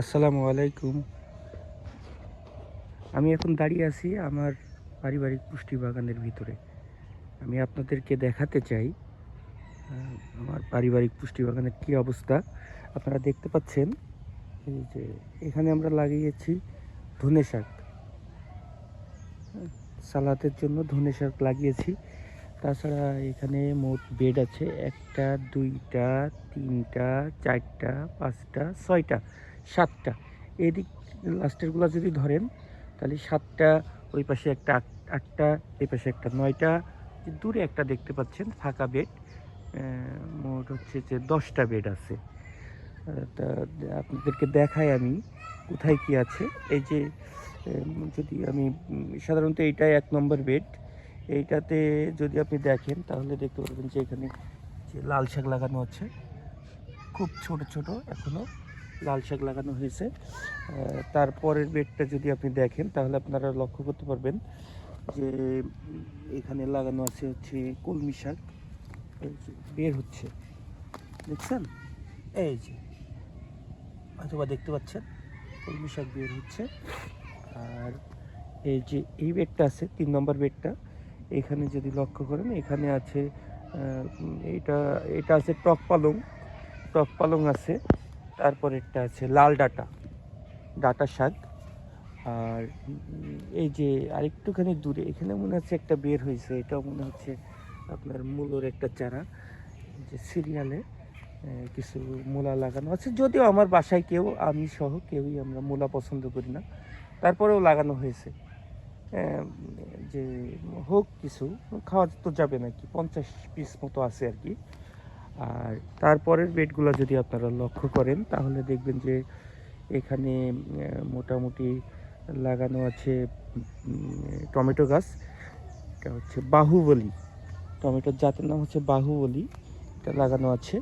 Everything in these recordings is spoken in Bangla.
আসসালামু আলাইকুম। আমি এখন দাঁড়িয়ে আছি আমার পারিবারিক পুষ্টি বাগানের ভিতরে। আমি আপনাদেরকে দেখাতে চাই আমার পারিবারিক পুষ্টি বাগানের কী অবস্থা। আপনারা দেখতে পাচ্ছেন, এই যে এখানে আমরা লাগিয়েছি ধনে শাক। সালাদের জন্য ধনে শাক লাগিয়েছি। তাছাড়া এখানে মোট বেড আছে একটা, দুইটা, তিনটা, চারটা, পাঁচটা, ছয়টা। সাতটা। এদিক লাস্টেরগুলো যদি ধরেন, তাহলে সাতটা, ওই পাশে একটা আট- আটটা, এই পাশে একটা নয়টা দূরে একটা দেখতে পাচ্ছেন ফাঁকা বেড মোট হচ্ছে যে দশটা বেড আছে। তা আপনাদেরকে দেখাই আমি কোথায় কি আছে। এই যে যদি আমি, সাধারণত এইটাই এক নম্বর বেড। এইটাতে যদি আপনি দেখেন, তাহলে দেখতে পারবেন যে এখানে যে লাল শাক লাগানো আছে, খুব ছোট ছোট, এখনও লাল শাক লাগানো হয়েছে। তারপরের বেডটা যদি আপনি দেখেন, তাহলে আপনারা লক্ষ্য করতে পারবেন যে এখানে লাগানো আছে হচ্ছে কলমি শাক। বের হচ্ছে। দেখছেন? এই যে। অথবা দেখতে পাচ্ছেন? কলমি শাক বের হচ্ছে। আর এই যে এই বেডটা আছে, তিন নম্বর বেডটা, এখানে যদি লক্ষ্য করেন, এখানে আছে এটা এটা আছে টক পালং। টক পালং আছে। তারপর একটা আছে লাল ডাটা ডাটা শাক। আর এই যে আরেকটুখানি দূরে, এখানে মনে হচ্ছে একটা বের হয়েছে, এটাও মনে হচ্ছে আপনার মূলোর একটা চারা, যে সিরিয়ালে কিছু মূলা লাগানো আছে। যদিও আমার বাসায় কেউ, আমি সহ কেউই আমরা মূলা পছন্দ করি না। তারপরেও লাগানো হয়েছে। যে হোক কিছু, খাওয়া তো যাবে নাকি, পঞ্চাশ পিস মতো আছে আর কি। আর তারপরের বেডগুলো যদি আপনারা লক্ষ্য করেন, তাহলে দেখবেন যে এখানে মোটামুটি লাগানো আছে টমেটো গাছ, এটা হচ্ছে বাহুবলী। টমেটোর জাতের নাম হচ্ছে বাহুবলী, এটা লাগানো আছে।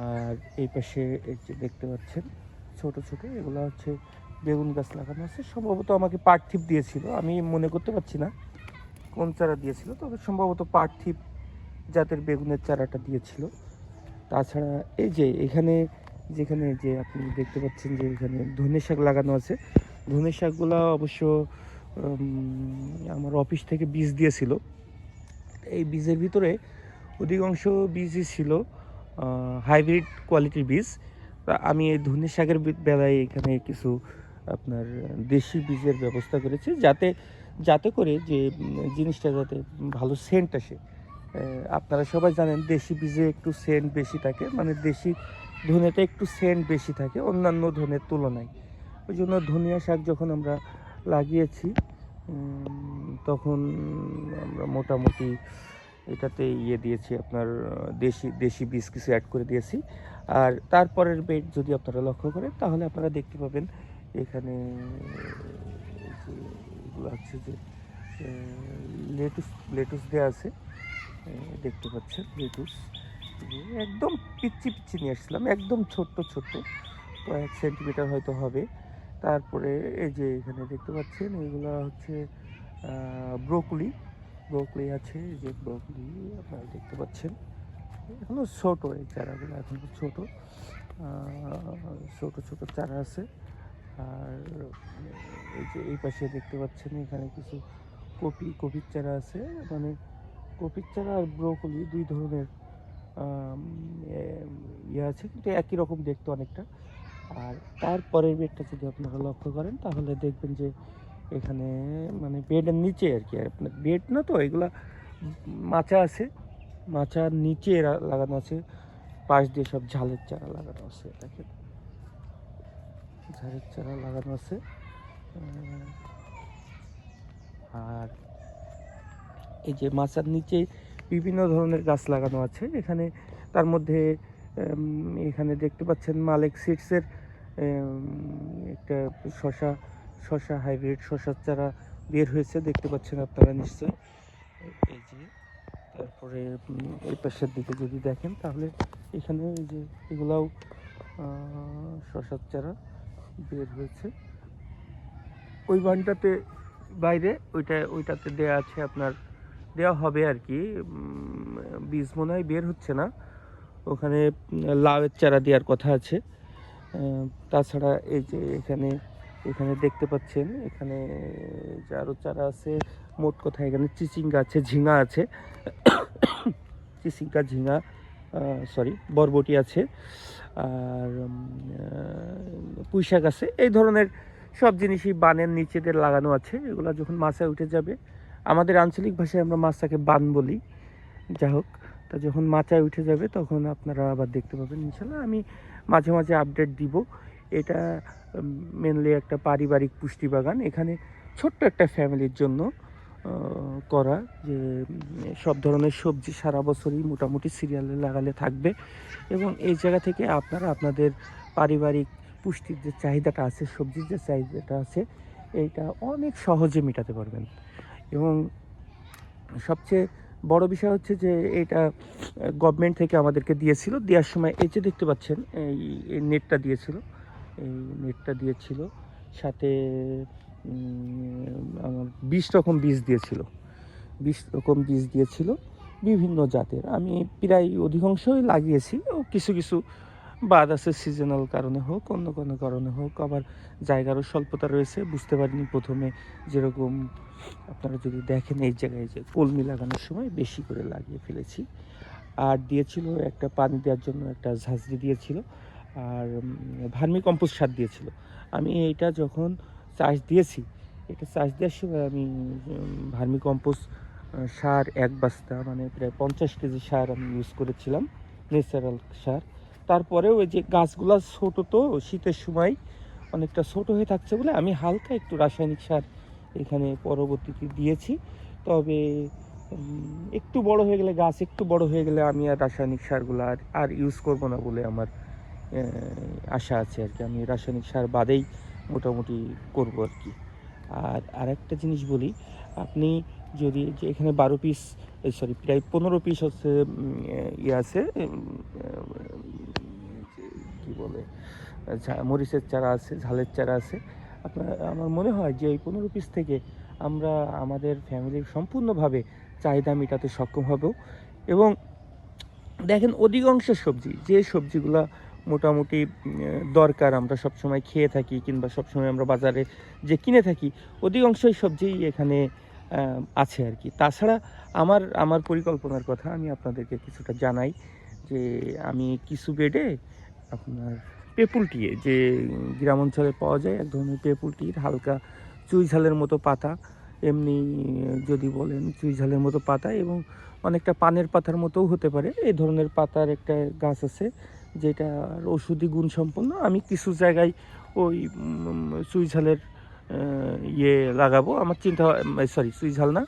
আর এই পাশে যে দেখতে পাচ্ছেন, ছোট ছোট, এগুলো হচ্ছে বেগুন গাছ লাগানো আছে। সম্ভবত আমাকে পার্থিব দিয়েছিল, আমি মনে করতে পারছি না কোন চারা দিয়েছিল, তবে সম্ভবত পার্থিব জাতের বেগুনের চারাটা দিয়েছিল। তাছাড়া এই যে এখানে যেখানে যে আপনি দেখতে পাচ্ছেন যে এখানে ধনে শাক লাগানো আছে। ধনে শাকগুলো অবশ্য আমার অফিস থেকে বীজ দিয়েছিল। এই বীজের ভিতরে অধিকাংশ বীজই ছিল হাইব্রিড কোয়ালিটির বীজ। আমি এই ধনে শাকের বেলায় এখানে কিছু আপনার দেশি বীজের ব্যবস্থা করেছি, যাতে যাতে করে যে জিনিসটা যাতে ভালো সেন্ট আসে। আপনারা সবাই জানেন দেশি বীজে একটু সেন্ট বেশি থাকে মানে দেশি ধনেটা একটু সেন্ট বেশি থাকে, অন্যান্য ধনের তুলনায়। ওই জন্য ধনিয়া শাক যখন আমরা লাগিয়েছি তখন আমরা মোটামুটি এটাতে ইয়ে দিয়েছি আপনার দেশি দেশি বীজ কিছু অ্যাড করে দিয়েছি। আর তারপরের বেড যদি আপনারা লক্ষ্য করেন, তাহলে আপনারা দেখতে পাবেন এখানে আছে যে লেটুস লেটুস দেওয়া আছে। দেখতে পাচ্ছেন লেটুস। একদম পিচ্ছি পিচ্ছি নিয়ে আসছিলাম, একদম ছোট্ট ছোট্ট, কয়েক সেন্টিমিটার হয়তো হবে। তারপরে এই যে এখানে দেখতে পাচ্ছেন, এগুলো হচ্ছে ব্রোকলি। ব্রোকলি আছে, এই যে ব্রোকলি আপনারা দেখতে পাচ্ছেন। এখনও ছোট এই চারাগুলো, এখনও ছোট। ছোট ছোট চারা আছে। আর, এই যে এই পাশে দেখতে পাচ্ছেন, এখানে কিছু কপি, কপির চারা আছে। মানে কপির চারা আর ব্রোকলি দুই ধরনের ইয়ে আছে, কিন্তু একই রকম দেখতে অনেকটা। আর তারপরের বেডটা যদি আপনারা লক্ষ্য করেন, তাহলে দেখবেন যে এখানে মানে বেডের নিচে আর কি আপনার বেড না তো, এগুলা মাচা আছে মাচার নিচে লাগানো আছে, পাশ দিয়ে সব ঝালের চারা লাগানো আছে, দেখেন। ঝালের চারা লাগানো আছে। আর এই যে মাচার নিচে বিভিন্ন ধরনের গাছ লাগানো আছে। এখানে তার মধ্যে এখানে দেখতে পাচ্ছেন মালিক সিডসের একটা শশা শশা হাইব্রিড শশার চারা বের হয়েছে। দেখতে পাচ্ছেন আপনারা নিশ্চয়ই। এই যে, তারপরে এই পাশের দিকে যদি দেখেন, তাহলে এখানে এই যে এগুলাও শশার চারা বের হয়েছে। ওই বানটাতে বাইরে, ওইটা, ওইটাতে দেয়া আছে আপনার দেওয়া হবে আর কি। বীজ মনে হয় বের হচ্ছে না। ওখানে লাউয়ের চারা দেওয়ার কথা আছে। তাছাড়া এই যে এখানে এখানে দেখতে পাচ্ছেন এখানে আরও চারা আছে মোট কথা এখানে চিচিঙ্গা আছে ঝিঙা আছে। চিচিঙ্গা ঝিঙা সরি বরবটি আছে। আর উম, আহ, পুঁই শাক আছে। এই ধরনের সব জিনিসই বানের নিচেদের লাগানো আছে। এগুলো যখন মাছায় উঠে যাবে আমাদের আঞ্চলিক ভাষায় আমরা মাছটাকে বান বলি। যা হোক তা যখন মাচায় উঠে যাবে তখন আপনারা আবার দেখতে পাবেন। ইনশাল্লাহ আমি মাঝে মাঝে আপডেট দিব। এটা মেনলি একটা পারিবারিক পুষ্টি বাগান এখানে ছোট্ট একটা ফ্যামিলির জন্য করা যে, সব ধরনের সবজি সারা বছরই মোটামুটি সিরিয়ালে লাগালে থাকবে। এবং এই জায়গা থেকে আপনারা আপনাদের পারিবারিক পুষ্টির যে চাহিদাটা আছে, সবজির যে চাহিদাটা আছে, এইটা অনেক সহজে মেটাতে পারবেন। এবং সবচেয়ে বড় বিষয় হচ্ছে যে এটা গভর্নমেন্ট থেকে আমাদেরকে দিয়েছিল। দেওয়ার সময় এই যে দেখতে পাচ্ছেন, এই নেটটা দিয়েছিল, এই নেটটা দিয়েছিল, সাথে আমার বিশ রকম বীজ দিয়েছিল। বিশ রকম বীজ দিয়েছিল বিভিন্ন জাতের। আমি প্রায় অধিকাংশই লাগিয়েছি, ও কিছু কিছু বাদ আছে সিজনাল কারণে হোক, অন্য কোনো কারণে হোক, আবার জায়গারও স্বল্পতা রয়েছে, বুঝতে পারিনি প্রথমে যেরকম আপনারা যদি দেখেন এই জায়গায় যে কলমি লাগানোর সময় বেশি করে লাগিয়ে ফেলেছি। আর দিয়েছিল একটা পানি দেওয়ার জন্য একটা ঝাঁঝরি দিয়েছিল, আর ভার্মি কম্পোস্ট সার দিয়েছিল। আমি এইটা যখন চাষ দিয়েছি, এটা চাষ দেওয়ার সময় আমি ভার্মি কম্পোস্ট সার এক বস্তা মানে প্রায় পঞ্চাশ কেজি সার আমি ইউজ করেছিলাম ন্যাচারাল সার। তারপরেও ওই যে গাছগুলো ছোটো তো, শীতের সময় অনেকটা ছোট হয়ে থাকছে বলে আমি হালকা একটু রাসায়নিক সার এখানে পরবর্তীতে দিয়েছি। তবে একটু বড় হয়ে গেলে গাছ, একটু বড় হয়ে গেলে আমি আর রাসায়নিক সারগুলো আর আর ইউজ করব না বলে আমার আশা আছে আর কি। আমি রাসায়নিক সার বাদেই মোটামুটি করব আর কি। আর আরেকটা জিনিস বলি, আপনি যদি যে এখানে বারো পিস সরি প্রায় পনেরো পিস হচ্ছে ইয়ে আছে কি বলে ঝা- মরিচের চারা আছে, ঝালের চারা আছে। আপনার, আমার মনে হয় যে এই পনেরো পিস থেকে আমরা আমাদের ফ্যামিলির সম্পূর্ণভাবে চাহিদা মেটাতে সক্ষম হব। এবং দেখেন, অধিকাংশ সবজি, যে সবজিগুলো মোটামুটি দরকার আমরা সবসময় খেয়ে থাকি কিংবা সবসময় আমরা বাজারে যে কিনে থাকি, অধিকাংশই সবজি এখানে আছে আর কি। তাছাড়া আমার আমার পরিকল্পনার কথা আমি আপনাদেরকে কিছুটা জানাই যে আমি কিছু বেডে আপনার পেপুলটি যে গ্রাম অঞ্চলে পাওয়া যায় এক ধরনের পেপুলটির হালকা চুই ঝালের মতো পাতা, এমনি যদি বলেন চুই ঝালের মতো পাতা এবং অনেকটা পানের পাতার মতোও হতে পারে। এই ধরনের পাতার একটা গাছ আছে যেটা ঔষধি গুণ সম্পন্ন। আমি কিছু জায়গায় ওই চুই ঝালের ইয়ে লাগাবো। আমার চিন্তা সরি, চুই ঝাল না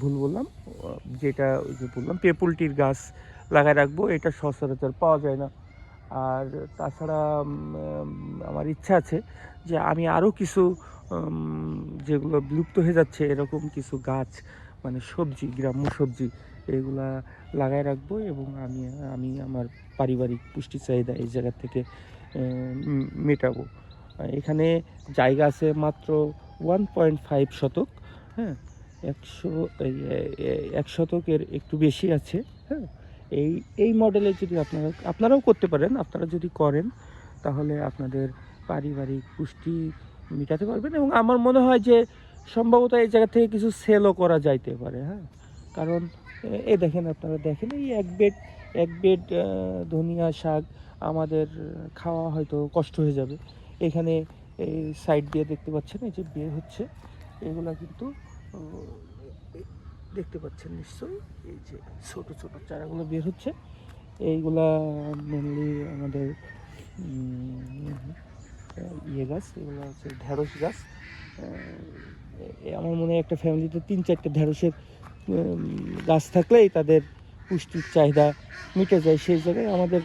ভুল বললাম। যেটা যে বললাম পেপুলটির গাছ লাগায় রাখব। এটা সচরাচর পাওয়া যায় না। আর তাছাড়া আমার ইচ্ছা আছে যে আমি আরও কিছু যেগুলো বিলুপ্ত হয়ে যাচ্ছে, এরকম কিছু গাছ মানে সবজি, গ্রাম্য সবজি, এগুলা লাগায় রাখব এবং আমি আমি আমার পারিবারিক পুষ্টি চাহিদা এই জায়গা থেকে মেটাবো। এখানে জায়গা আছে মাত্র ওয়ান পয়েন্ট ফাইভ শতক হ্যাঁ? একশো এক শতকের একটু বেশি আছে হ্যাঁ? এই এই মডেলে যদি আপনারা, আপনারাও করতে পারেন, আপনারা যদি করেন, তাহলে আপনাদের পারিবারিক পুষ্টি মেটাতে পারবেন এবং আমার মনে হয় যে সম্ভবত এই জায়গা থেকে কিছু সেলও করা যাইতে পারে হ্যাঁ? কারণ, এ- দেখেন আপনারা, দেখেন এই এক বেড এক বেড ধনিয়া শাক আমাদের খাওয়া হয়তো কষ্ট হয়ে যাবে। এখানে এই সাইড দিয়ে দেখতে পাচ্ছেন, এই যে বের হচ্ছে, এগুলা কিন্তু দেখতে পাচ্ছেন নিশ্চয়ই। এই যে ছোট ছোট চারাগুলো বের হচ্ছে। এইগুলা মেনলি আমাদের ইয়ে গাছ, এগুলো হচ্ছে ঢেঁড়স গাছ। আমার মনে হয় একটা ফ্যামিলিতে তিন চারটে ঢেঁড়সের গাছ থাকলেই তাদের পুষ্টির চাহিদা মিটে যায়। সেই জায়গায় আমাদের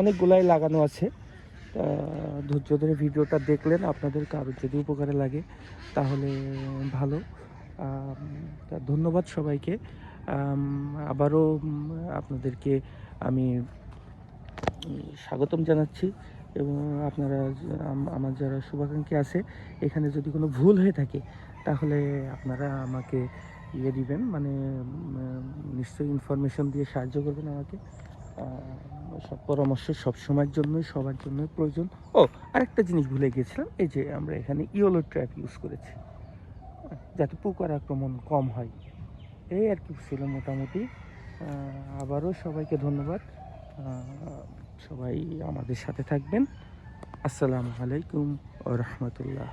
অনেকগুলাই লাগানো আছে। ধৈর্য ধরে ভিডিওটা দেখলেন। আপনাদের কারোর যদি উপকারে লাগে, তাহলে ভালো। ধন্যবাদ সবাইকে। আবারও আপনাদেরকে আমি স্বাগতম জানাচ্ছি এবং আপনারা আমার যারা শুভাকাঙ্ক্ষী আছে, এখানে যদি কোনো ভুল হয়ে থাকে, তাহলে আপনারা আমাকে ইয়ে দিবেন মানে নিশ্চয়ই ইনফরমেশন দিয়ে সাহায্য করবেন আমাকে। সব পরামর্শ সব সময়ের জন্যই, সবার জন্যই প্রয়োজন। ও, আরেকটা জিনিস ভুলে গেছিলাম এই যে আমরা এখানে ইয়েলো ট্র্যাপ ইউজ করেছি। যাতে পোকার আক্রমণ কম হয়। এই আর কি ছিল মোটামুটি। আবারও সবাইকে ধন্যবাদ। সবাই আমাদের সাথে থাকবেন। আসসালামু আলাইকুম রহমতুল্লাহ।